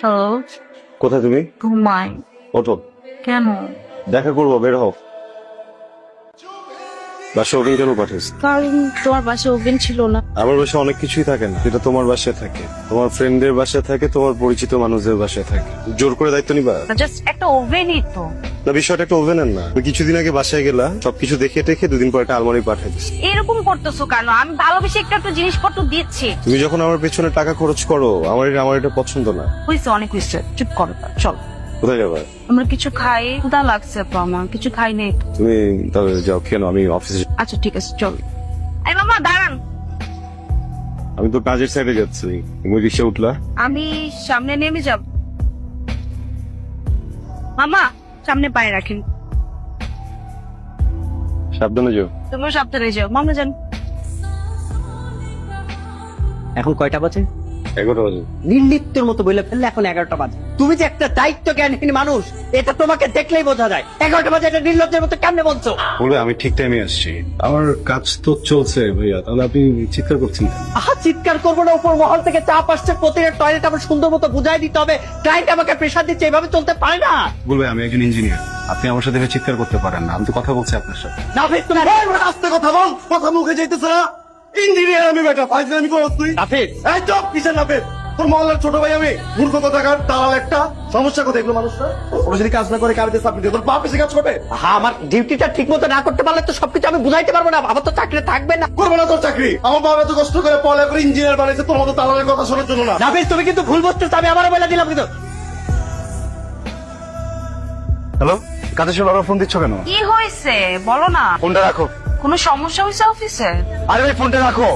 Hello কোথায় তুমি? ঘুমাই। ওঠো। কেন? দেখা করব বের হও। বাসা ওভেন কেন পাঠিয়েছ কারণ তোমার বাসায় ওভেন ছিল না। আমার বাসায় অনেক কিছুই থাকে না যেটা তোমার বাসায় থাকে। তোমার ফ্রেন্ডের বাসায় থাকে তোমার পরিচিত মানুষদের বাসায় থাকে। জোর করে দায়িত্ব নিবা? জাস্ট একটা ওভেনই তো। না বিষয়টা একটা ওভেনের না। তুমি কিছুদিন আগে বাসায় গেলা সবকিছু দেখে টেখে দুদিন পর একটা আলমারি পাঠিয়ে দিচ্ছি এরকম করতেছো কেন? আমি ভালোবেসে একটা একটা জিনিসপত্র দিচ্ছি। তুমি যখন আমার পেছনে টাকা খরচ করো আমার এটা আমার এটা পছন্দ না। হয়েছে অনেক হয়েছে চুপ করো চল। কোথায় যাবা? আমরা কিছু খাই। ক্ষুধা লাগছে আমার। কিছু খাই নেই। তুমি তাহলে যাও কেন আমি অফিসে আচ্ছা ঠিক আছে চল। এই মামা দাঁড়ান। আমি তো কাজের সাইডে যাচ্ছি। তুমি রিক্সা উঠলা? আমি সামনে নেমে যাব। মামা সামনে পায়ে রাখেন। সাবধানে যাও। তুমিও সাবধানে যাও। মামা যান। এখন কয়টা বাজে? এগারো বাজে। নির্লিপ্তের মতো বলে ফেললে এখন এগারোটা বাজে। তুমি যে একটা দায়িত্ব জ্ঞানহীন মানুষ এটা তোমাকে দেখলেই বোঝা যায়। এগারোটা বাজে এটা নির্লজ্জের মতো কেমনে বলছো? বলবে আমি ঠিক টাইমে আসছি। আমার কাজ তো চলছে ভাইয়া তাহলে আপনি চিৎকার করছেন আহা চিৎকার করব না উপর মহল থেকে চাপ আসছে প্রতিটা টয়লেট আমার সুন্দর মতো বুঝাই দিতে হবে। ক্লায়েন্ট আমাকে প্রেশার দিচ্ছে এভাবে চলতে পারে না। বলবে আমি একজন ইঞ্জিনিয়ার আপনি আমার সাথে চিৎকার করতে পারেন না। আমি তো কথা বলছি আপনার সাথে। না ভাই তুমি আস্তে কথা বল কথা মুখে যাইতেছে না। ইঞ্জিনিয়ার আমি বেটা ফাইজলামি করছ। তুই নাফিস। এই চপ কিসের তোর মহল্লার ছোট ভাই আমি। মূর্খ কথাকার দালাল একটা। সমস্যা কোথায় এগুলো মানুষরা? ওরা যদি কাজ না করে সাবমিট তোর বাপ এসে কাজ করবে? হ্যাঁ আমার ডিউটিটা ঠিক মতো না করতে পারলে তো সবকিছু আমি বুঝাইতে পারব না। আমার তো চাকরি থাকবে না। করবে না তোর চাকরি। আমার বাবা এত কষ্ট করে পড়া করে ইঞ্জিনিয়ার বানাইছে তোর মতো দালালের কথা শোনার জন্য না। নাফিস তুমি কিন্তু ভুল বুঝতেছো আমি আবার বলে দিলাম কিন্তু। হ্যালো কাজের সময় বারবার ফোন দিচ্ছ কেন? কি হয়েছে? বলো না। ফোনটা রাখো। কোনো সমস্যা হয়েছে অফিসে? আরে ভাই ফোনটা রাখো।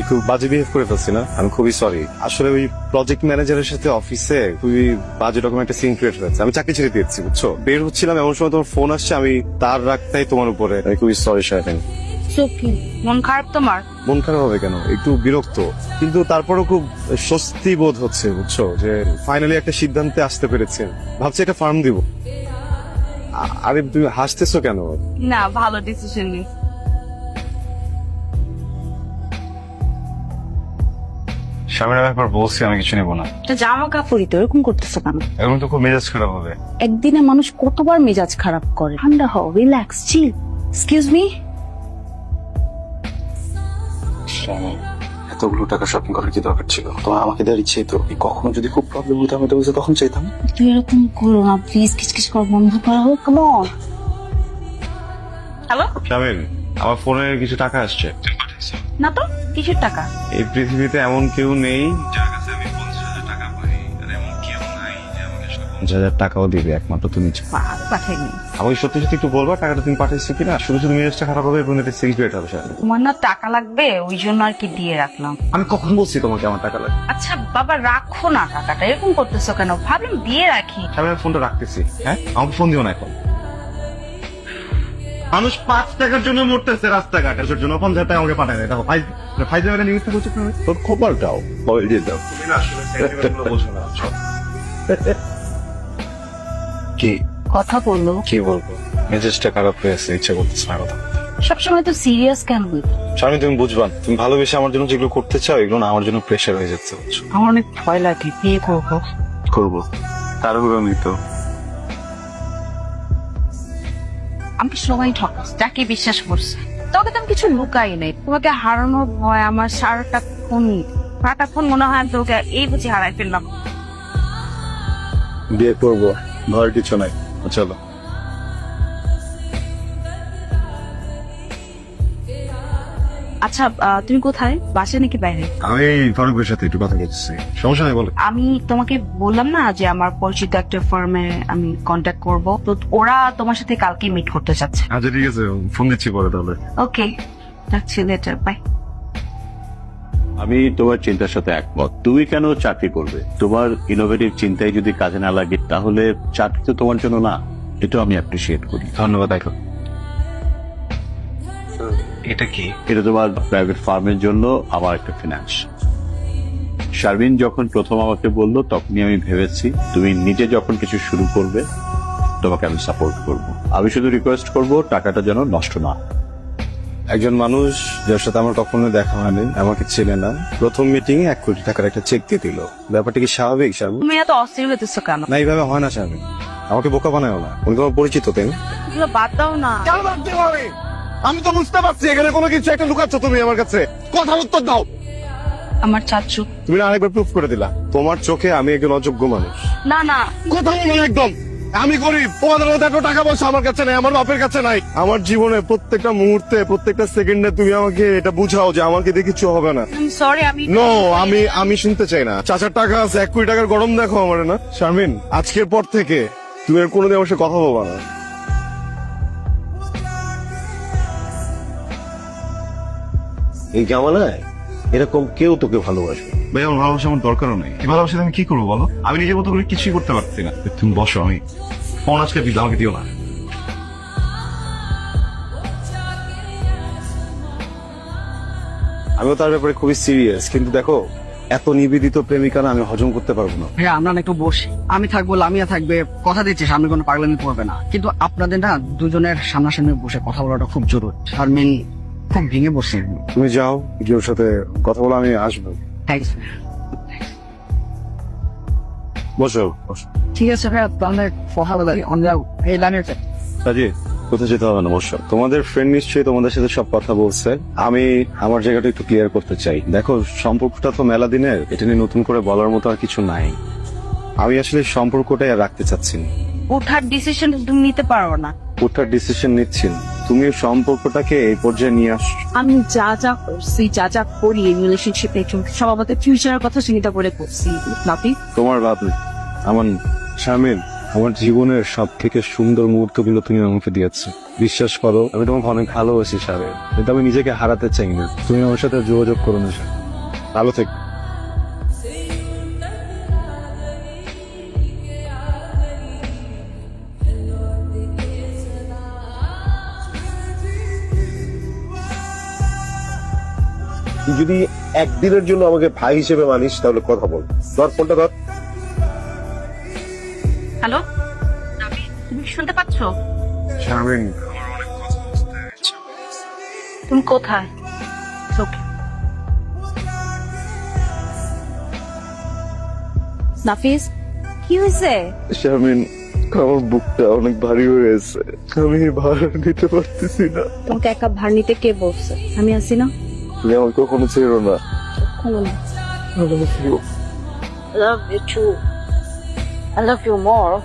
একটু বাজে বিহেভ করে ফেলছি না? আমি খুবই সরি আসলে ওই প্রজেক্ট ম্যানেজারের সাথে অফিসে খুবই বাজে রকম একটা সিন ক্রিয়েট হয়েছে। আমি চাকরি ছেড়ে দিয়েছি বুঝছ? বের হচ্ছিলাম এমন সময় তোমার ফোন আসছে আমি তার রাখতাই তোমার উপরে। আমি খুবই সরি সুখী মন খারাপ তোমার? মন খারাপ হবে কেন? একটু বিরক্ত। কিন্তু তারপরও খুব স্বস্তি বোধ হচ্ছে বুঝছ? যে ফাইনালি একটা সিদ্ধান্তে আসতে পেরেছেন ভাবছি একটা ফার্ম দিব। আরে তুমি হাসতেছো কেন? না ভালো ডিসিশন নি স্বামীর ব্যাপার বলছি আমি কিছু নেব না। এটা জামা কাপড়ই তো এরকম করতেছো কেন? এখন তো খুব মেজাজ খারাপ হবে। একদিনে মানুষ কতবার মেজাজ খারাপ করে? ঠান্ডা হও রিল্যাক্স চিল এক্সকিউজ মি এতগুলো টাকা শপিং করার কি দরকার ছিল? তোমার আমাকে দেওয়ার ইচ্ছে তো। কখনো যদি খুব প্রবলেম হতো আমি তো তখন চাইতাম। তুই এরকম করো না প্লিজ কিচকিচ কর বন্ধ করা হোক অন হ্যালো স্বামীর আমার ফোনে কিছু টাকা আসছে। না তো কিসের টাকা? এই পৃথিবীতে এমন কেউ নেই যার পঞ্চাশ হাজার টাকাও দিবে একমাত্র তুমি পাঠাইনি আমাকে সত্যি সত্যি একটু বলবা টাকাটা তুমি পাঠাইছো কিনা? শুধু শুধু মেজাজটা খারাপ হবে এবং এটা সিক্রেট হবে স্যার তোমার না টাকা লাগবে ওই জন্য আর কি দিয়ে রাখলাম। আমি কখন বলছি তোমাকে আমার টাকা লাগবে? আচ্ছা বাবা রাখো না টাকাটা এরকম করতেছো কেন? ভাবলাম দিয়ে রাখি। আমি আমার ফোনটা রাখতেছি হ্যাঁ? আমাকে ফোন দিও না এখন। মানুষ পাঁচ টাকার জন্য মরতেছে রাস্তাঘাটে এর জন্য পঞ্চাশ টাকা আমাকে পাঠায় দেয়। দেখো ফাইজ ফাইজে মেরে নিউজটা করছ তুমি? তোর খবরটাও বল দিয়ে দাও। তুমি না আসলে গুলো না? কি? কথা বলল। কি বলব? মেজাজটা খারাপ হয়েছে ইচ্ছা করতেছে না কথা সবসময় তো সিরিয়াস কেন হই স্বামী তুমি বুঝবা না। তুমি ভালোবেসে আমার জন্য যেগুলো করতে চাও এগুলো না আমার জন্য প্রেশার হয়ে যাচ্ছে বুঝছ? আমার অনেক ভয় লাগে। বিয়ে করব? করব। তারপরে আমি তো আমি সবাই ঠকাস যাকে বিশ্বাস করছে। তোকে তো আমি কিছু লুকাই নাই। তোমাকে হারানোর ভয় আমার সারাটা ফোন সারাটা ফোন মনে হয় আমি তোকে এই বুঝি হারাই ফেললাম। বিয়ে করব। ভয়ের কিছু নাই। চলো। আচ্ছা আহ, তুমি কোথায়? বাসে নাকি বাইরে? আমি ফারুকের সাথে একটু কথা বলছি সমস্যা নেই বলো। আমি তোমাকে বললাম না যে আমার পরিচিত একটা ফার্মে আমি কন্ট্যাক্ট করব। তো ওরা তোমার সাথে কালকে মিট করতে চাচ্ছে। আচ্ছা ঠিক আছে ফোন দিচ্ছি পরে তাহলে। ওকে রাখছি লেটার বাই আমি তোমার চিন্তার সাথে একমত। তুমি কেন চাকরি করবে? তোমার ইনোভেটিভ চিন্তায় যদি কাজে না লাগে তাহলে চাকরি তো তোমার জন্য না। এটা আমি অ্যাপ্রিসিয়েট করি। ধন্যবাদ আইকো এটা কি? এটা তোমার প্রাইভেট ফার্মের জন্য আমার একটা ফিনান্স শারমিন যখন প্রথম আমাকে বলল তখনই আমি ভেবেছি তুমি নিজে যখন কিছু শুরু করবে তোমাকে আমি সাপোর্ট করব। আমি শুধু রিকোয়েস্ট করব টাকাটা যেন নষ্ট না হয়। একজন মানুষ যার সাথে আমার কখনো দেখা হয়নি আমাকে চেনে না। প্রথম মিটিং এ এক কোটি টাকার একটা চেক দিয়ে দিল। ব্যাপারটা কি স্বাভাবিক স্বাভাবিক তুমি এত অস্থির হতেছো কেন? না এইভাবে হয় না স্বাভাবিক আমাকে বোকা বানায় না। উনি তোমার পরিচিত তাই বাদ দাও না। কেন আমি? তো বুঝতে পারছি এখানে কোনো কিছু একটা লুকাচ্ছ তুমি আমার কাছে। কথার উত্তর দাও। আমার চাচু। তুমি না আরেকবার প্রুফ করে দিলা। তোমার চোখে আমি একজন অযোগ্য মানুষ। না না। কথা বলো একদম। আমি গরিব তোমাদের মতো এত টাকা পয়সা আমার কাছে নাই আমার বাপের কাছে নাই। আমার জীবনে প্রত্যেকটা মুহূর্তে প্রত্যেকটা সেকেন্ডে তুমি আমাকে এটা বুঝাও যে আমাকে দিয়ে কিছু হবে না। সরি আমি নো আমি আমি শুনতে চাই না। চাচার টাকা আছে এক কোটি টাকার গরম দেখো আমার না। শারমিন আজকের পর থেকে তুমি আর কোনোদিন আমার সাথে কথা বলবা না। এই জামানায় এরকম কেউ তোকে ভালোবাসবে। ভাই আমার ভালোবাসা আমার দরকারও নেই। এই ভালোবাসা আমি কি করব বলো? আমি নিজের মতো করে কিছুই করতে পারছি না। তুমি বসো আমি ফোন আজকে দিল আমাকে দিও না। আমিও তার ব্যাপারে খুবই সিরিয়াস কিন্তু দেখো এত নিবেদিত প্রেমিকা না আমি হজম করতে পারব না। ভাইয়া আমরা না একটু বসি। আমি থাকব লামিয়া থাকবে কথা দিচ্ছি সামনে কোনো পাগলামি করবে না। কিন্তু আপনাদের না দুজনের সামনাসামনি বসে কথা বলাটা খুব জরুরি। শারমিন খুব ভেঙে বসে তুমি যাও গিয়ে ওর সাথে কথা বলে আমি আসব। থ্যাংকস বসো বসো। ঠিক আছে ভাইয়া তাহলে কথা বলে আমরা এই লামিয়া কাজে কোথাও যেতে হবে না অবশ্য তোমাদের ফ্রেন্ড নিশ্চয়ই তোমাদের সাথে সব কথা বলছে। আমি আমার জায়গাটা একটু ক্লিয়ার করতে চাই। দেখো সম্পর্কটা তো মেলা দিনের। এটা নিয়ে নতুন করে বলার মতো আর কিছু নাই। আমি আসলে সম্পর্কটাই আর রাখতে চাচ্ছি না। ওঠার ডিসিশন তুমি নিতে পারো না। ওটার ডিসিশন নিচ্ছি না। তুমি সম্পর্কটাকে এই পর্যায়ে নিয়ে আস আমি যা যা করছি যা যা করি এই রিলেশনশিপে সব আমাদের ফিউচারের কথা চিন্তা করে করছি। নাপি তোমার নেই। আমার স্বামীর আমার জীবনের সব থেকে সুন্দর মুহূর্তগুলো তুমি আমাকে দিয়েছ। বিশ্বাস করো আমি তোমাকে অনেক ভালোবাসি স্বামীর কিন্তু আমি নিজেকে হারাতে চাই না। তুমি আমার সাথে যোগাযোগ করো না স্বামী। ভালো থেকো। তুই যদি একদিনের জন্য আমাকে ভাই হিসেবে মানিস তাহলে কথা বল। ধর ফোনটা ধর। হ্যালো? তুমি শুনতে পাচ্ছ? স্বামী তুমি কোথায়? ওকে নাফিস কি হয়েছে? শামিন আমার বুকটা অনেক ভারী হয়ে গেছে। আমি ভার নিতে পারতেছি না। তোমাকে একা ভার নিতে কে বলছে? আমি আছি না? তুমি আমাকে কখনো ছেড়ো না কোনো না I love you too. I love you more.